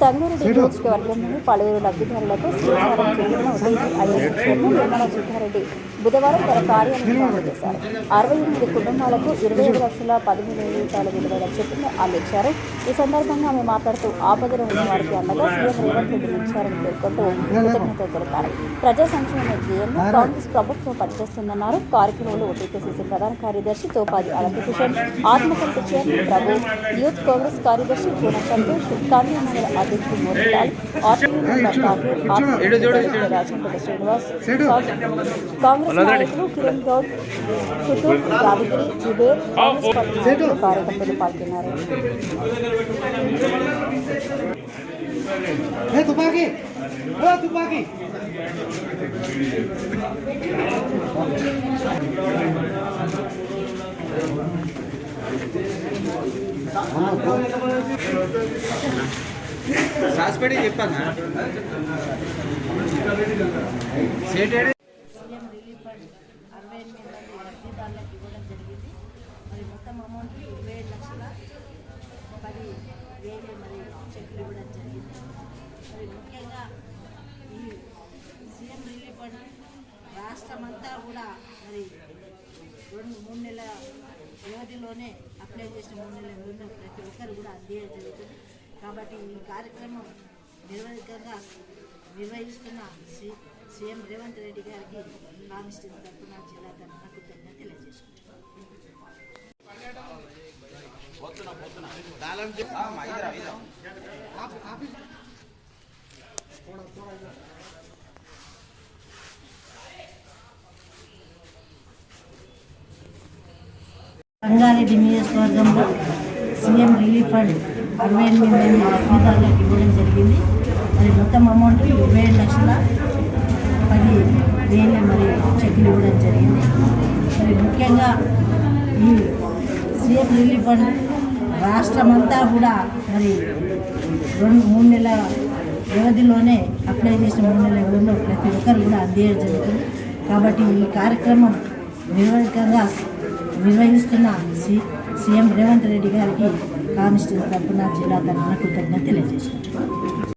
సంగారెడ్డి నియోజకవర్గంలోని పలువురు లబ్ధిదారులకు శ్రీకారం చుట్టిన ఉదయం నిర్మలా సుబ్బారెడ్డి బుధవారం తన కార్యాలయం అందజేశారు. అరవై ఎనిమిది కుటుంబాలకు ఇరవై ఏడు లక్షల పదిహేను వేల రూపాయల విలువైన చెక్కును అందించారు. ఈ సందర్భంగా ఆమె మాట్లాడుతూ ఆపదలో ఉన్న వారికి అండగా సీఎం రేవంత్ రెడ్డి నిలిచారని పేర్కొంటూ కృతజ్ఞతలు తెలిపారు. ప్రజా సంక్షేమ ధ్యేయంగా కాంగ్రెస్ ప్రభుత్వం పనిచేస్తుందన్నారు. కార్యక్రమంలో టీపీసీసీ ప్రధాన కార్యదర్శి తోపాది అనంతకిషన్ ఆత్మకల్ప చైర్మన్ ప్రభు యూత్ కాంగ్రెస్ కార్యదర్శి పూన సంతోష్ కాంగ్రెస్ మండల అధ్యక్షుడు మోతిలాల్ రాజంపేట శ్రీనివాస్ కాంగ్రెస్ నాయకులు కిరణ్ గౌడ్ కుతుబ్ యాదగిరి జుబేర్ కాంగ్రెస్ కార్యకర్తలు పాల్గొన్నారు. ఏ తుపాకీ ఓ తుపాకీ సాస్పేట చెప్పాను సేట్ ఏడు సీఎం రిలీఫ్ ఫండ్ అరవై ఎనిమిది మంది లబ్ధిదారులకు ఇవ్వడం జరిగింది మరి మొత్తం అమౌంట్ ఇరవై ఏడు లక్షల పది వేరే మరి చెట్లు ఇవ్వడం జరిగింది. మరి ముఖ్యంగా ఈ సీఎం రిలీఫ్ ఫండ్ రాష్ట్రమంతా కూడా మరి రెండు మూడు నెలల వ్యవధిలోనే అప్లై చేసిన మూడు నెలల వ్యవధిలో ప్రతి ఒక్కరు కూడా అందేయడం జరుగుతుంది కాబట్టి ఈ కార్యక్రమం నిర్వహికంగా నిర్వహిస్తున్న సీఎం రేవంత్ రెడ్డి గారికి కామిస్టేట్ తరఫున జిల్లా తరఫున కృతజ్ఞత తెలియజేసుకుంటున్నాను. రంగారెడ్డి నియోజకవర్గంలో సీఎం రిలీఫ్ ఫండ్ అరవై ఎనిమిది వేల లబ్ధిదారులకు ఇవ్వడం జరిగింది. మరి మొత్తం అమౌంట్ ఇరవై ఏడు లక్షల పది వేల మరి చెక్కులు ఇవ్వడం జరిగింది. మరి ముఖ్యంగా ఈ సీఎం రిలీఫ్ ఫండ్ రాష్ట్రమంతా కూడా మరి రెండు మూడు నెలల వ్యవధిలోనే అప్లై చేసిన మూడు నెలల వ్యవధిలో ప్రతి ఒక్కరు కూడా అందేయడం జరుగుతుంది. కాబట్టి ఈ కార్యక్రమం నిర్వహికంగా నిర్వహిస్తున్న సి సీఎం రేవంత్ రెడ్డి గారికి కానిస్టేబుల్ తరఫున జిల్లా తరఫున కృతజ్ఞత తెలియజేశారు